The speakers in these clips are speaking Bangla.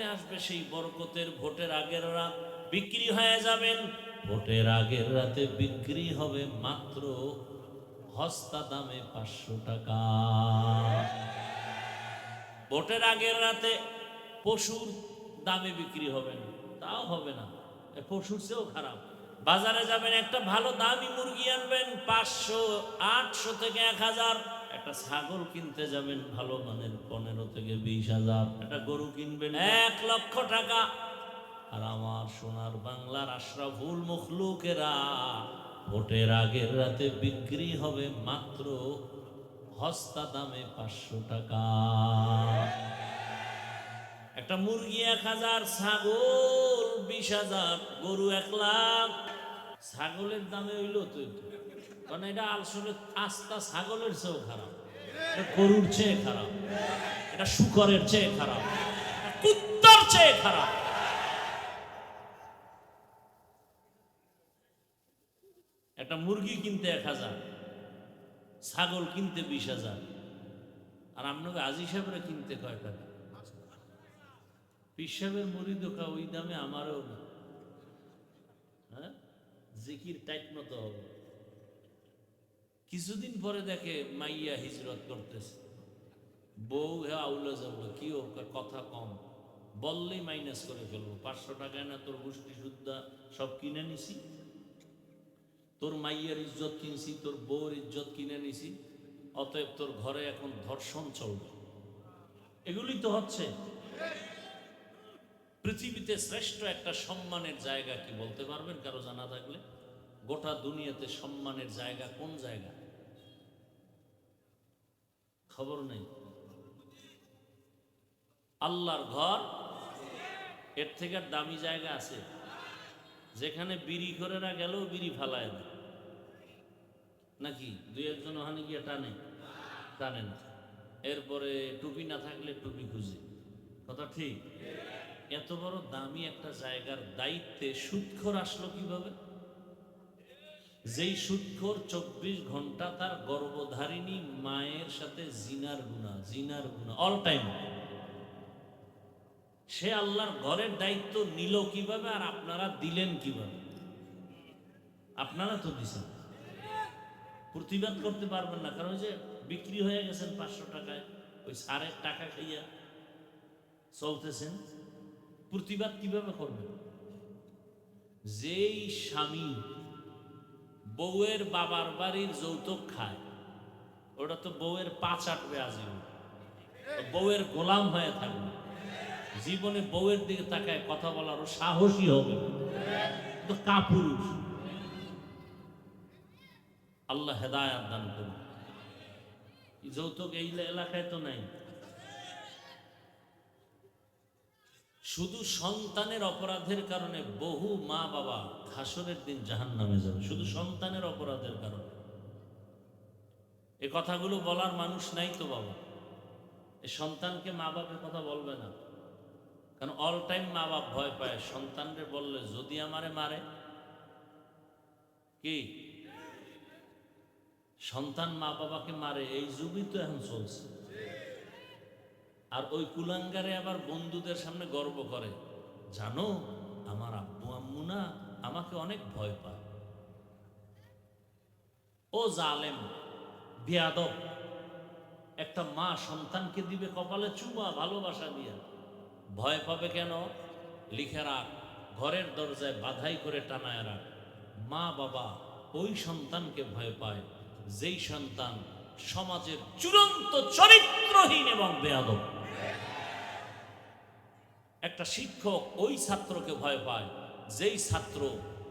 কবে আসবে সেই বরকতের ভোটের আগের রাত? বিক্রি হয়ে যাবেন। ভোটের আগের রাতে বিক্রি হবে মাত্র হস্তা দামে পাঁচশো টাকা। ভোটের আগের রাতে পশুর দামে বিক্রি হবে না। তাও হবে না। পশুর চেয়েও খারাপ। বাজারে যাবেন, একটা ভালো দামি মুরগি আনবেন, পাঁচশো, আটশো থেকে এক হাজার। একটা ছাগল কিনতে যাবেন ভালো মানের পনেরো থেকে বিশ হাজার। একটা গরু কিনবেন। এক লক্ষ টাকা। আর আমার সোনার বাংলার আশরাফুল মখলুকেরা ভোটের আগের রাতে বিক্রি হবে মাত্র হস্তা দামে পাঁচশো টাকা। একটা মুরগি এক হাজার ছাগল বিশ হাজার গরু এক লাখ। ছাগলের দামে হইল তো কারণ এটা আসলে আস্তা ছাগলের চেয়েও খারাপ। এটা গরুর চেয়ে খারাপ। এটা শুকরের চেয়ে খারাপ। কুত্তার চেয়ে খারাপ। একটা মুরগি কিনতে এক হাজার, ছাগল কিনতে বিশ হাজার, আর আপনাকে আজি সাহেবরা কিনতে কয় টাকা? পিসাবের মুড়ি দোকা ওই দামে আমারও না। হ্যাঁ? জিকির টাইট মতো হবে। কিছুদিন পরে দেখে মাইয়া হিজরত করতেছে। বউ হ্যাঁ আউলা যাব কি কথা কম। বললেই মাইনাস করে ফেলব। পাঁচশো টাকায় না তোর গোষ্ঠী সুদ্ধা সব কিনে নিছি। তোর মাইয়ার ইজ্জত কিনছি, তোর বউর ইজ্জত কিনে নিছি। অতএব তোর ঘরে এখন ধর্ষণ চলবে। এগুলি তো হচ্ছে। পৃথিবীতে শ্রেষ্ঠ একটা সম্মানের জায়গা কি বলতে পারবেন কারও জানা থাকলে? গোটা দুনিয়াতে সম্মানের জায়গা কোন জায়গা? খবর নেই। আল্লাহর ঘর, এর থেকে দামি জায়গা আছে। যেখানে বিড়ি করেরা গেলেও বিড়ি ফালায় না। নাকি? দুই একজন ওখানে গিয়ে টানে। টানে না। এরপরে টুপি না থাকলে টুপি খুঁজে। কথা ঠিক? এত বড় দামি একটা জায়গার দায়িত্বে সুৎখর আসলো কীভাবে? যেই সুৎখর চব্বিশ ঘণ্টা তার গর্ভধারিণী মায়ের সাথে জিনার গুণা জিনার গুণা অল টাইম সে আল্লাহর ঘরের দায়িত্ব নিল কীভাবে আর আপনারা দিলেন কীভাবে? আপনারা তো দিছেন। প্রতিবাদ করতে পারবেন না, কারণ যে বিক্রি হয়ে গেছেন পাঁচশো টাকায়, ওই সারের টাকা খাইয়া চলতেছেন। প্রতিবাদ কীভাবে করবেন? যেই স্বামী বউয়ের বাবার বাড়ির যৌতুক খায়। ওটা তো বউয়ের পা চাটবে আজীবন বউয়ের গোলাম হয়ে থাকবে। জীবনে বউয়ের দিকে তাকায় কথা বলারও সাহসী হবে। তো কাপুরুষ। আল্লাহ হেদায়াত দান করুন। যৌতুক এই এলাকায় তো নাই। শুধু সন্তানের অপরাধের কারণে বহু মা বাবা হাসরের দিন জাহান নামে যাবে। শুধু সন্তানের অপরাধের কারণে। এ কথাগুলো বলার মানুষ নাই তো বাবা। এ সন্তানকে মা বাপের কথা বলবে না। কারণ অল টাইম মা বাপ ভয় পায়। সন্তানরে বললে, যদি আমারে মারে? কি? সন্তান মা বাবাকে মারে, এই যুগই তো এখন চলছে। আর ওই কুলাঙ্গারে আবার বন্ধুদের সামনে গর্ব করে, জানো, আমার আব্বু আম্মু না আমাকে অনেক ভয় পায়। ও জালেম, বিয়াদব, একটা মা সন্তানকে দিবে কপালে চুমা, ভালোবাসা দিয়া ভয় পাবে কেন? লিখে রাখ, ঘরের দরজায় বাধাই করে টানায় রাখ। মা বাবা ওই সন্তানকে ভয় পায়, যেই সন্তান সমাজের চূড়ান্ত চরিত্রহীন এবং বেয়াদব। একটা শিক্ষক ওই ছাত্রকে ভয় পায়, যেই ছাত্র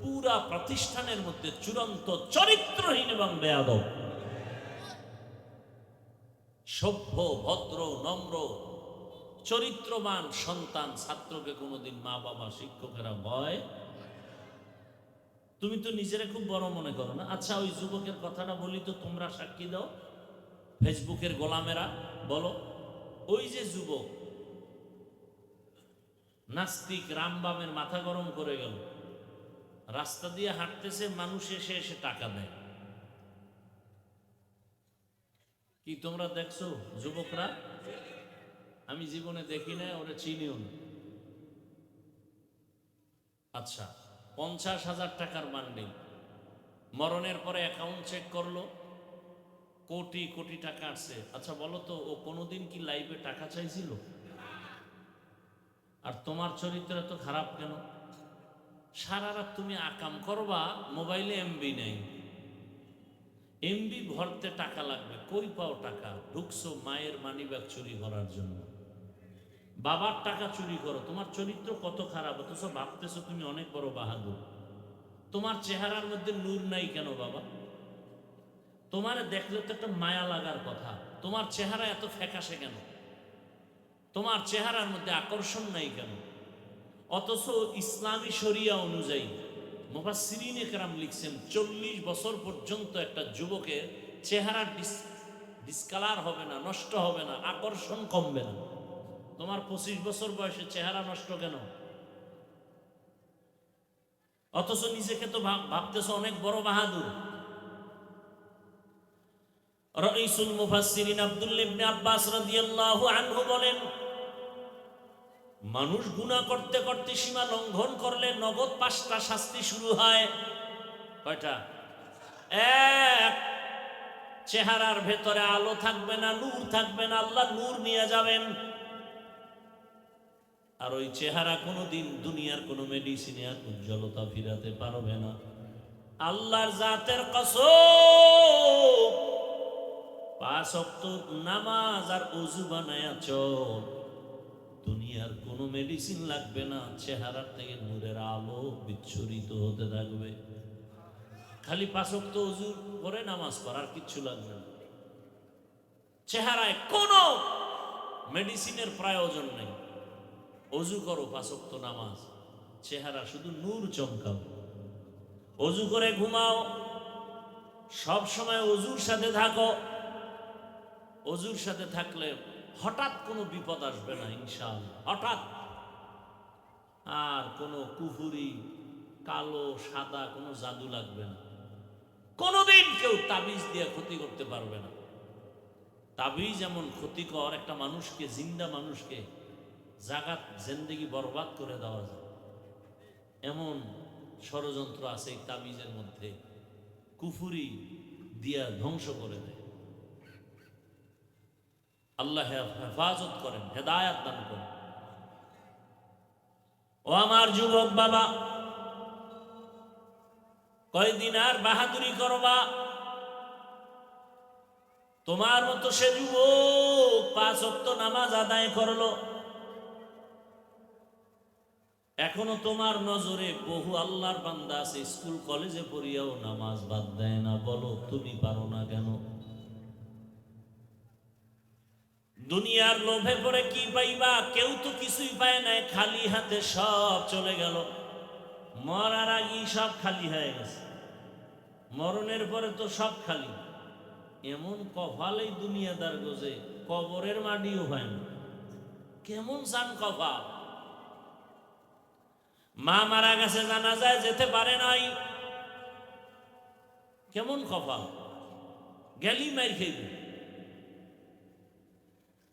পুরা প্রতিষ্ঠানের মধ্যে চূড়ান্ত চরিত্রহীন এবং বেয়াদব। সভ্য, ভদ্র, নম্র, চরিত্রবান সন্তান ছাত্রকে কোনোদিন মা বাবা, শিক্ষকেরা ভয় তুমি তো নিজেরা খুব বড় মনে করো না? আচ্ছা ওই যুবকের কথাটা বলি তো, তোমরা সাক্ষী দাও। ফেসবুকের গোলামেরা, বলো। ওই যে যুবক নাস্তিক রামবামের মাথা গরম করে গেল। রাস্তা দিয়ে হাঁটতেছে, মানুষ এসে এসে টাকা দেয়। কি তোমরা দেখছ যুবকরা? আমি জীবনে দেখি না ওরা চিনিও না। আচ্ছা পঞ্চাশ হাজার টাকার বান্ডিল মরণের পরে অ্যাকাউন্ট চেক করল। কোটি কোটি টাকা আসছে। আচ্ছা বলো তো, ও কোনোদিন কি লাইফে টাকা চাইছিল? আর তোমার চরিত্র এত খারাপ কেন? সারা রাত তুমি আকাম করবা, মোবাইলে এমবি নেই। এমবি ভরতে টাকা লাগবে, কই পাও টাকা? ঢুকছো মায়ের মানিব্যাগ চুরি করার জন্য। বাবার টাকা চুরি করো, তোমার চরিত্র কত খারাপ? অথচ ভাবতেছো তুমি অনেক বড় বাহাদুর। তোমার চেহারার মধ্যে নূর নাই কেন বাবা? তোমার দেখলে তো একটা মায়া লাগার কথা। তোমার চেহারা এত ফ্যাকাশে কেন? তোমার চেহারার মধ্যে আকর্ষণ নাই কেন? অথচ ইসলামী শরিয়া অনুযায়ী মুফাসসিরিন একরাম লিখছেন, চল্লিশ বছর পর্যন্ত একটা যুবকের চেহারা ডিস, ডিসকালার হবে না, নষ্ট হবে না, আকর্ষণ কমবে না। তোমার পঁচিশ বছর বয়সে চেহারা নষ্ট কেন? অথচ নিজেকে তো ভাব- ভাবতেছো অনেক বড় বাহাদুর। রইসুল মুফাসসিরিন আব্দুল্লাহ ইবনে আব্বাস রাদিয়াল্লাহু আনহু বলেন, মানুষ গুনাহ করতে করতে সীমা লঙ্ঘন করলে নগদ পাঁচটা শাস্তি শুরু হয়। কয়টা? এক। চেহারার ভেতরে আলো থাকবে না, নূর থাকবে না, আল্লাহ নূর নিয়ে যাবেন। আর ওই চেহারা কোনোদিন দুনিয়ার কোনো মেডিসিনে আর উজ্জ্বলতা ফিরাতে পারবে না। আল্লাহর জাতের কসম পাঁচ নামাজ আর অজু বানায়া চল। দুনিয়ার কোনো মেডিসিন লাগবে না, চেহারার থেকে নূরের আলো বিচ্ছুরিত হতে থাকবে। খালি পাঁচ অক্ত অজু করে নামাজ পড়ার কিচ্ছু লাগবে না। চেহারায় কোনো মেডিসিনের প্রয়োজন নেই। অজু করো পাঁচক্ত নামাজ। চেহারা শুধু নূর চমকাও। অজু করে ঘুমাও। সব সময় অজুর সাথে থাকো। অজুর সাথে থাকলে হঠাৎ কোনো বিপদ আসবে না, ইনশাআল্লাহ। হঠাৎ। আর কোনো কুহুরি, কালো, সাদা, কোনো জাদু লাগবে না। কোনোদিন কেউ তাবিজ দিয়ে ক্ষতি করতে পারবে না। তাবিজ এমন ক্ষতিকর একটা মানুষকে, জিন্দা মানুষকে জাগাত, জিন্দেগি বরবাদ করে দেওয়া যায়। এমন ষড়যন্ত্র আছে এই তাবিজের মধ্যে। কুফুরি দিয়া ধ্বংস করে দেয়। আল্লাহ হেফাজত করেন, হেদায়াত দান করেন। ও আমার যুবক বাবা, কয়দিন আর বাহাদুরি করবা তোমার মতো সে যুবক পাঁচ অক্ত নামাজ আদায় করল। এখনও তোমার নজরে বহু আল্লাহর বান্দা আছে, স্কুল, কলেজে পড়িয়াও নামাজ বাদ দেয় না, বলো, তুমি পারো না কেন? দুনিয়ার লোভে পড়ে কি পাইবা? কেউ তো কিছুই পায় নাই, খালি হাতে সব চলে গেল। মরার আগেই সব খালি হয়ে গেছে। মরণের পরে তো সব খালি। এমন কপালেই দুনিয়াদার গোজে, কবরের মাটিও হয় না। কেমন চান কপাল। মা মারা গেছে, জানা যায় যেতে পারে নাই। কেমন কপাল। গেলি মার খেইবে।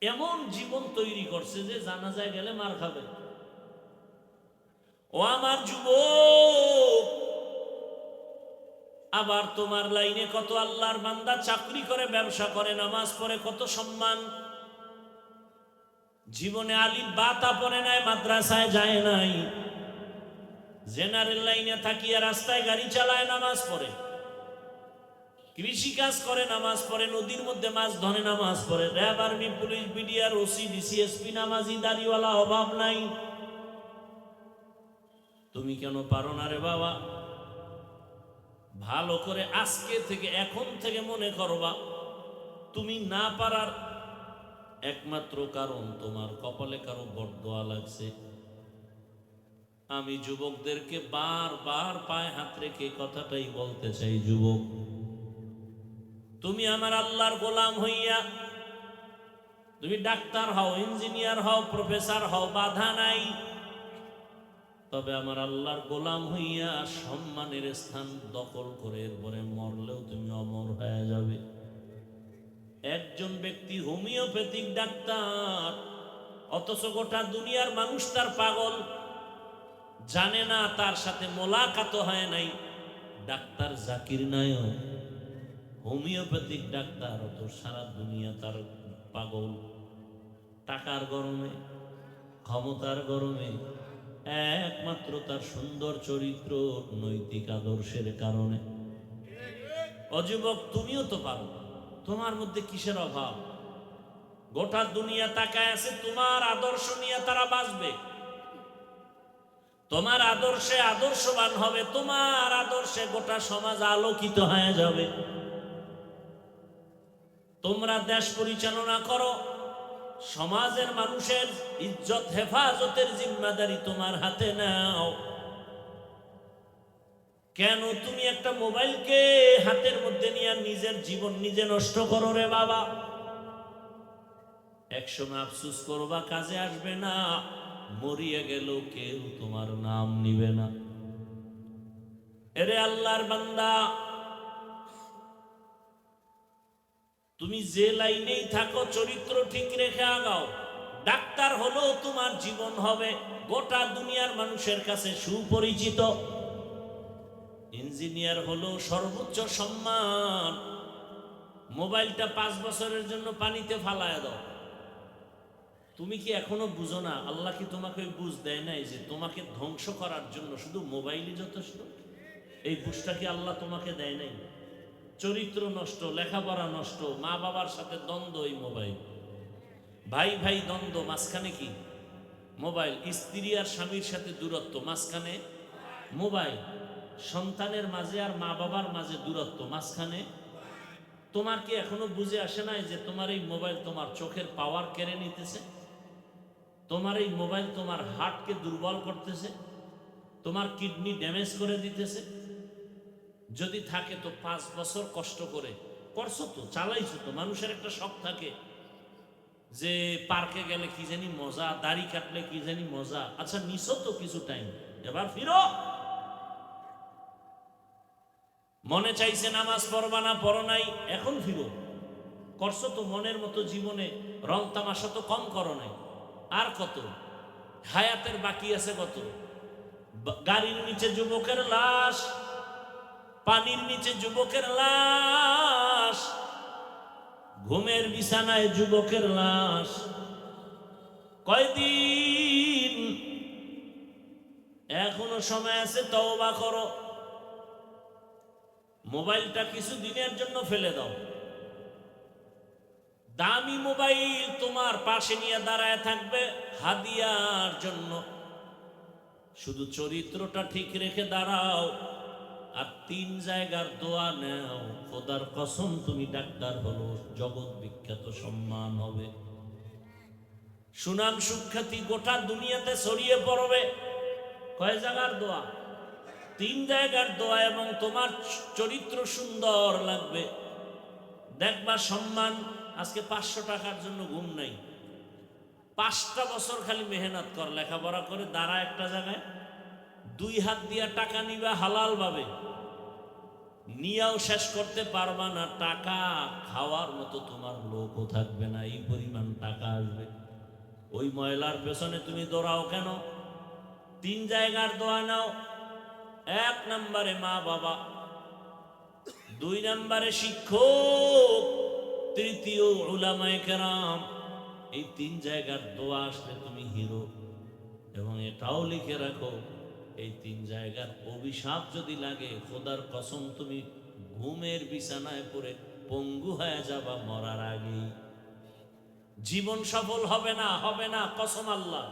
এমন জীবন তৈরি করছে যে জানা যায় গেলে মার খাবে। ও আমার যুবক, আবার তোমার লাইনে কত আল্লাহর বান্দা চাকরি করে, ব্যবসা করে, নামাজ পড়ে, কত সম্মান। জীবনে আলিম বাতা পড়ে নাই, মাদ্রাসায় যায় নাই। জেনারেল লাইনে থাকিয়া রাস্তায় গাড়ি চালায়, নামাজ পড়ে। কৃষি কাজ করে, নামাজ পড়ে, নদীর মধ্যে মাছ ধরে, নামাজ পড়ে। RAB, army, police, BDR, OC, DC SP, নামাজি, দাড়িওয়ালা, অভাব নাই। তুমি কেন পারো না রে বাবা? ভালো করে আজকে থেকে, এখন থেকে মনে করবা, তুমি না পারার একমাত্র কারণ তোমার কপালে কারও বরদোয়া লাগছে। আমি যুবকদেরকে বারবার পায়ে হাত রেখে কথাটাই বলতে চাই, যুবক। তুমি আমার আল্লাহর গোলাম হইয়া, তুমি ডাক্তার হও, ইঞ্জিনিয়ার হও, প্রফেসর হও, বাধা নাই। তবে আমার আল্লাহর গোলাম হইয়া সম্মানের স্থান দখল করে এরপরে মরলেও তুমি অমর হয়ে যাবে। একজন ব্যক্তি হোমিওপ্যাথিক ডাক্তার, অথচ গোটা দুনিয়ার মানুষ তার পাগল, জানে না, তার সাথে মোলাকাত হয় নাই। Doctor Zakir Naik. Homeopathic doctor তো সারা দুনিয়া তার পাগল। টাকার গরমে, ক্ষমতার গরমে, একমাত্র তার সুন্দর চরিত্র নৈতিক আদর্শের কারণে। অযুবক তুমিও তো পারো। তোমার মধ্যে কিসের অভাব? গোটা দুনিয়া তাকায় আছে, তোমার আদর্শ নিয়ে তারা বাঁচবে। তোমার আদর্শে আদর্শবান হবে, তোমার আদর্শে গোটা সমাজ আলোকিত হয়ে যাবে। তোমরা দেশ পরিচালনা করো। সমাজের মানুষের ইজ্জত, হেফাজতের জিম্মাদারি তোমার হাতে নাও। কেন তুমি একটা মোবাইলকে হাতের মধ্যে নিয়ে নিজের জীবন নিজে নষ্ট করো রে বাবা? একসময় আফসুস করবা, কাজে আসবে না। মরিয়ে গেল, কেউ তোমার নাম নিবে না। এরে আল্লাহর বান্দা তুমি যে লাইনেই থাকো, চরিত্র ঠিক রেখে আগাও। ডাক্তার হলো তোমার জীবন হবে গোটা দুনিয়ার মানুষের কাছে সুপরিচিত। ইঞ্জিনিয়ার হলো সর্বোচ্চ সম্মান। মোবাইলটা পাঁচ বছরের জন্য পানিতে ফালায় দাও। তুমি কি এখনও বুঝো না? আল্লাহ কি তোমাকে বুঝ দেয় নাই যে তোমাকে ধ্বংস করার জন্য শুধু মোবাইলই যথেষ্ট? এই বুঝটা কি আল্লাহ তোমাকে দেয় নাই? চরিত্র নষ্ট, লেখাপড়া নষ্ট, মা বাবার সাথে দ্বন্দ্ব এই মোবাইল। ভাই ভাই দ্বন্দ্ব, মাঝখানে কি? মোবাইল। স্ত্রী আর স্বামীর সাথে দূরত্ব, মাঝখানে মোবাইল। সন্তানের মাঝে আর মা বাবার মাঝে দূরত্ব, মাঝখানে তোমার কি এখনও বুঝে আসে নাই যে তোমার এই মোবাইল তোমার চোখের পাওয়ার কেড়ে নিতেছে? তোমার এই মোবাইল তোমার হার্টকে দুর্বল করতেছে? তোমার কিডনি ড্যামেজ করে দিতেছে? যদি থাকে তো পাঁচ বছর কষ্ট করে। করছ তো, চালাইছো তো। মানুষের একটা শখ থাকে যে পার্কে গেলে কি জানি মজা, দাড়ি কাটলে কি জানি মজা। আচ্ছা নিছো তো কিছু টাইম এবার ফিরো। মনে চাইছে নামাজ পড়বা না পড়ো নাই, এখন ফিরো। করছ তো মনের মতো জীবনে রং তামাশা তো কম করো নাই। আর কত? হায়াতের বাকি আছে কত? গাড়ির নিচে যুবকের লাশ। পানির নিচে যুবকের লাশ, ঘুমের বিছানায় যুবকের লাশ। কয়দিন? এখনও সময় আছে, তওবা করো। মোবাইলটা কিছু দিনের জন্য ফেলে দাও। দামি মোবাইল তোমার পাশে নিয়ে দাঁড়ায় থাকবে হাদিয়ার জন্য। শুধু চরিত্রটা ঠিক রেখে দাঁড়াও। আর তিন জায়গার দোয়া নেও। খোদার কসম, তুমি ডাক্তার হলো, জগৎ বিখ্যাত, সম্মান হবে। সুনাম সুখ্যাতি গোটা দুনিয়াতে ছড়িয়ে পড়বে। কয় জায়গার দোয়া? তিন জায়গার দোয়া এবং তোমার চরিত্র সুন্দর লাগবে। দেখবা সম্মান, আজকে পাঁচশো টাকার জন্য ঘুম নাই। পাঁচটা বছর খালি মেহনত কর, লেখাপড়া করে দাঁড়া একটা জায়গায়। দুই হাত দিয়া টাকা নিবা হালাল ভাবে। নিয়াও শেষ করতে পারবা না, টাকা খাওয়ার মতো তোমার লোকও থাকবে না, এই পরিমাণ টাকা আসবে। ওই ময়লার পেছনে তুমি দৌড়াও কেন? তিন জায়গার দোয়া নাও। এক নম্বরে মা বাবা, দুই নম্বরে শিক্ষক, তৃতীয় উলামায়ে কেরাম। এই তিন জায়গার দোয়া আসলে তুমি হিরো। এবং এটাও লিখে রাখো এই তিন জায়গার অভিশাপ যদি লাগে, খোদার কসম তুমি ঘুমের বিছানায় পড়ে পঙ্গু হয়ে যাবা মরার আগেই। জীবন সফল হবে না হবে না, কসম আল্লাহ।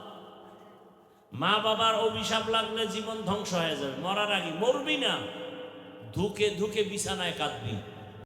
মা বাবার অভিশাপ লাগলে জীবন ধ্বংস হয়ে যাবে, মরার আগে মরবি না। ধুকে ধুকে বিছানায় কাঁদবি।